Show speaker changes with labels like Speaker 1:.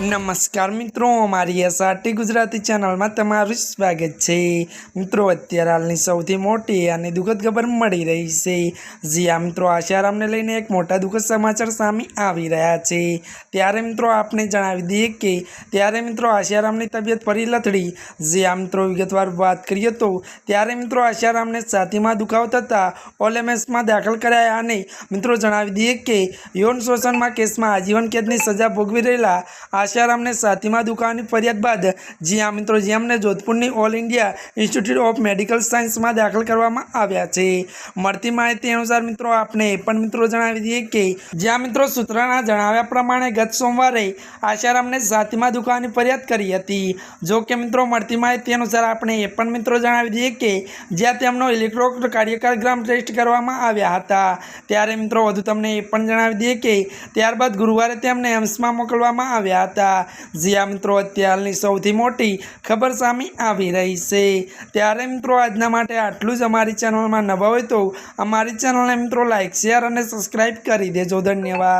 Speaker 1: નમસ્કાર મિત્રો, અમારી એસઆરટી ગુજરાતી ચેનલમાં તમારું સ્વાગત છે. મિત્રો, અત્યારે હાલની સૌથી મોટી અને દુઃખદ ખબર મળી રહી છે. જ્યાં મિત્રો, આશારામને લઈને એક મોટા દુઃખદ સમાચાર સામે આવી રહ્યા છે. ત્યારે, મિત્રો, આપને જણાવી દઈએ કે ત્યારે, મિત્રો, આશારામની તબિયત ફરી લથડી. જ્યાં મિત્રો, વિગતવાર વાત કરીએ તો ત્યારે, મિત્રો, આશારામને છાતીમાં દુખાવો થતાં ઓલેમેસમાં દાખલ કરાયા અને મિત્રો, જણાવી દઈએ કે યૌન શોષણમાં કેસમાં આજીવન કેદની સજા ભોગવી રહેલા આશારામને સાથીમાં દુખાવાની ફરિયાદ બાદ જ્યાં મિત્રો જેમને જોધપુરની all India institute of medical સાયન્સમાં દાખલ કરવામાં આવ્યા છે. મળતી માહિતી અનુસાર મિત્રો, આપને એ પણ મિત્રો જણાવી દઈએ કે જ્યાં મિત્રો સૂત્રના જણાવ્યા પ્રમાણે ગત સોમવારે આશારામને સાથીમાં દુખાવાની ફરિયાદ કરી હતી. જો કે મિત્રો, મળતી માહિતી અનુસાર આપણે એ પણ મિત્રો જણાવી દઈએ કે જ્યાં તેમનો ઇલેક્ટ્રો કાર્યક્રમ ટેસ્ટ કરવામાં આવ્યા હતા. ત્યારે મિત્રો, વધુ તમને એ પણ જણાવી દઈએ કે ત્યારબાદ ગુરુવારે તેમને એમ્સમાં મોકલવામાં આવ્યા હતા. જ્યાં મિત્રો, અત્યારની સૌથી મોટી ખબર સામે આવી રહી છે. ત્યારે મિત્રો, આજના માટે આટલું જ અમારી ચેનલમાં નવા હોય તો અમારી ચેનલને મિત્રો લાઇક શેર અને સબસ્ક્રાઈબ કરી દેજો. ધન્યવાદ.